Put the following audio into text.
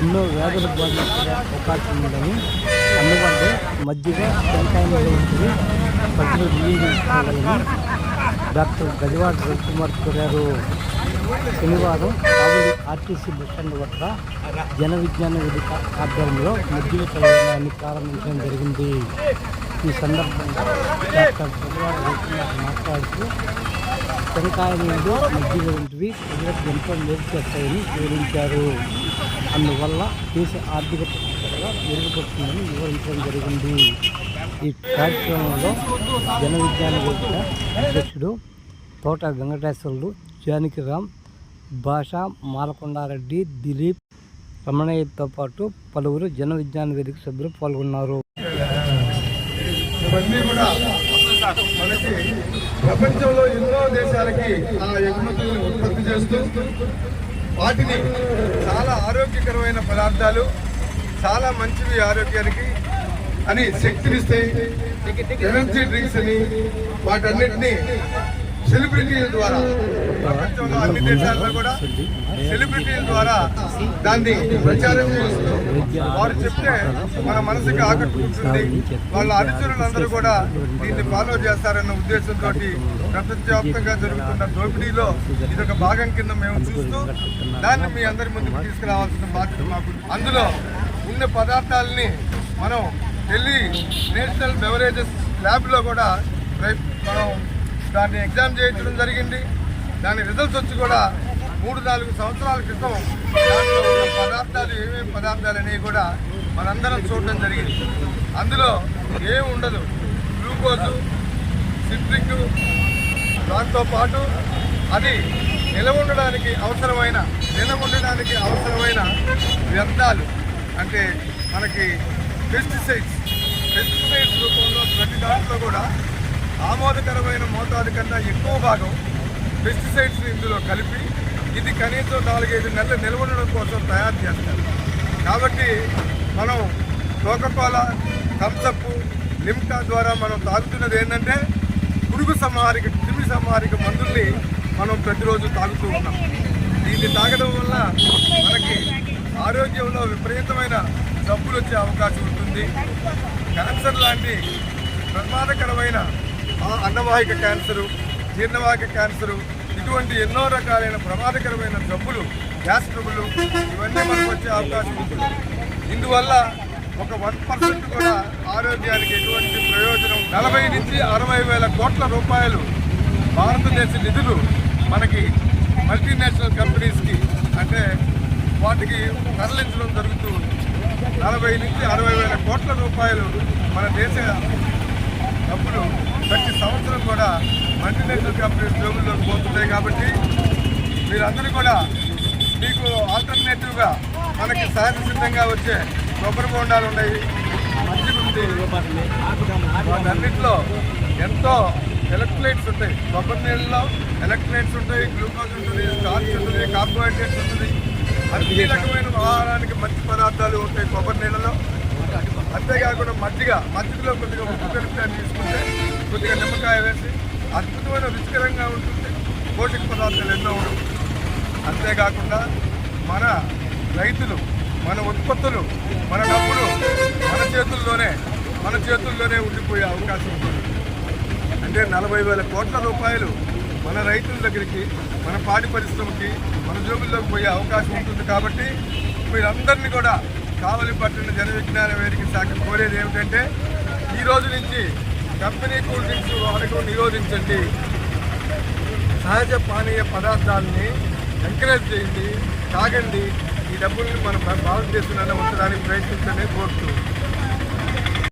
ఎన్నో వ్యాధులకు బాధించే అవకాశం ఉందని అందుకంటే మధ్యగా టెంకాయ ఉంటుంది. ప్రజలు డాక్టర్ గజవాడ రవికుమార్ గారు శనివారం కావలి ఆర్టీసీ బస్ స్టాండ్ వద్ద జన విజ్ఞాన వేదిక ఆధ్వర్యంలో మధ్యలో తెలంగాణాన్ని ప్రారంభించడం జరిగింది. ఈ సందర్భంగా డాక్టర్ గజవాడ రవికుమార్ మాట్లాడుతూ టెంకాయ నీళ్ళు మధ్యలో వంటివి ప్రజలకు ఎంతో మేలు చేస్తాయని వివరించారు. అందువల్ల దేశ ఆర్థిక మెరుగుపడుతుందని వివరించడం జరిగింది. ఈ కార్యక్రమంలో జన విజ్ఞాన వేదిక అధ్యక్షుడు తోట వెంకటేశ్వరులు జానకిరామ్ భాష మాలకొండారెడ్డి దిలీప్ రమణయ్యతో పాటు పలువురు జన విజ్ఞాన వేదిక సభ్యులు పాల్గొన్నారు. ఇవన్నీ కూడా మనకి ప్రపంచంలో ఎన్నో దేశాలకి ఆ ఎగుమతులను ఉత్పత్తి చేస్తూ వాటిని చాలా ఆరోగ్యకరమైన పదార్థాలు చాలా మంచివి ఆరోగ్యానికి అని శక్తినిస్తాయి. ఎనర్జీ డ్రింక్స్ అని వాటన్నిటిని సెలబ్రిటీల ద్వారా ప్రపంచంలో అన్ని దేశాల్లో కూడా సెలబ్రిటీల ద్వారా దాన్ని ప్రచారం చేస్తూ వారు చెప్తే మన మనసుకి ఆకట్టుకుంటుంది. వాళ్ళ అనుచరులందరూ కూడా దీన్ని ఫాలో చేస్తారన్న ఉద్దేశంతో ప్రపంచవ్యాప్తంగా జరుగుతున్న దోపిడీలో ఇదొక భాగం కింద మేము చూస్తూ దాన్ని మీ అందరి ముందుకు తీసుకురావాల్సిన బాధ్యత మాకు అందులో ఉన్న పదార్థాలని మనం ఢిల్లీ నేషనల్ బెవరేజెస్ ల్యాబ్లో కూడా మనం దాన్ని ఎగ్జామ్ చేయించడం జరిగింది. దాని రిజల్ట్స్ వచ్చి కూడా మూడు నాలుగు సంవత్సరాల క్రితం పదార్థాలు ఏమేమి పదార్థాలు అనేవి కూడా మనందరం చూడడం జరిగింది. అందులో ఏం ఉండదు. గ్లూకోజు సిట్రిక్ దాంతోపాటు అది నిలవ ఉండడానికి అవసరమైన నిలవ ఉండడానికి అవసరమైన వ్యర్థాలు. అంటే మనకి పెస్టిసైడ్స్ పెస్టిసైడ్స్ రూపంలో ప్రతి దాంట్లో కూడా ఆమోదకరమైన మోతాదు కన్నా ఎక్కువ భాగం పెస్టిసైడ్స్ ఇందులో కలిపి ఇది కనీసం నాలుగైదు నెలలు నిల్వ ఉండడం కోసం తయారు చేస్తారు. కాబట్టి మనం కోకోకోలా థమ్సప్ లిమ్కా ద్వారా మనం తాగుతున్నది ఏంటంటే పురుగు సంహారిక క్రిమి సంహారిక మందుల్ని మనం ప్రతిరోజు తాగుతూ ఉన్నాం. దీన్ని తాగడం వల్ల మనకి ఆరోగ్యంలో విపరీతమైన జబ్బులు వచ్చే అవకాశం ఉంటుంది. క్యాన్సర్ లాంటి ప్రమాదకరమైన అన్నవాహిక క్యాన్సరు జీర్ణవాహిక క్యాన్సరు ఇటువంటి ఎన్నో రకాలైన ప్రమాదకరమైన జబ్బులు గ్యాస్ ట్రబులు ఇవన్నీ మనకు వచ్చే అవకాశం ఉంటుంది. ఇందువల్ల ఒక వన్ పర్సెంట్ కూడా ఆరోగ్యానికి ఎటువంటి ప్రయోజనం నలభై నుంచి అరవై వేల కోట్ల రూపాయలు భారతదేశ నిధులు మనకి మల్టీనేషనల్ కంపెనీస్కి అంటే వాటికి తరలించడం జరుగుతూ నలభై నుంచి అరవై వేల కోట్ల రూపాయలు మన దేశ డబ్బులు ప్రతి సంవత్సరం కూడా మల్టీనేషనల్ కంపెనీస్ జోబుల్లోకి పోతుంటాయి కాబట్టి మీరందరూ కూడా మీకు ఆల్టర్నేటివ్గా మనకి సహజ సిద్ధంగా వచ్చే కొబ్బరి బోండాలు ఉన్నాయి. మంచిగుంది వాటన్నిటిలో ఎంతో ఎలక్ట్రోలైట్స్ ఉంటాయి. కొబ్బరి నీళ్ళలో ఎలక్ట్రోలైట్స్ ఉంటాయి గ్లూకోజ్ ఉంటుంది స్టార్చ్ ఉంటుంది కార్బోహైడ్రేట్స్ ఉంటుంది. అన్ని రకమైన ఆహారానికి మంచి పదార్థాలు ఉంటాయి కొబ్బరి నీళ్ళలో. అంతేకాకుండా మజ్జిగ మజ్జిగలో కొద్దిగా ఉప్పు కలిపి తీసుకుంటే కొద్దిగా నిమ్మకాయ వేసి అద్భుతమైన రుచికరంగా ఉంటుంది. పోషక పదార్థాలు ఎన్నో ఉంటుంది అంతేకాకుండా మన రైతులు మన ఉత్పత్తులు మన డబ్బులు మన చేతుల్లోనే మన చేతుల్లోనే ఉండిపోయే అవకాశం ఉంటుంది అంటే నలభై వేల కోట్ల రూపాయలు మన రైతుల దగ్గరికి మన పాడి పరిశ్రమకి మన జోబుల్లోకి పోయే అవకాశం ఉంటుంది కాబట్టి మీరందరినీ కూడా కావలి పట్టిన జన విజ్ఞాన వేదిక శాఖ కోరేది ఏమిటంటే ఈ రోజు నుంచి కంపెనీ కూల్ డ్రింక్స్ వాడకం నిరోధించండి. సహజ పానీయ పదార్థాలని ఎంకరేజ్ చేయండి తాగండి. ఈ డబ్బుల్ని మన భారతదేశంలో ఉంచడానికి ప్రయత్నించండి కోరుతున్నాం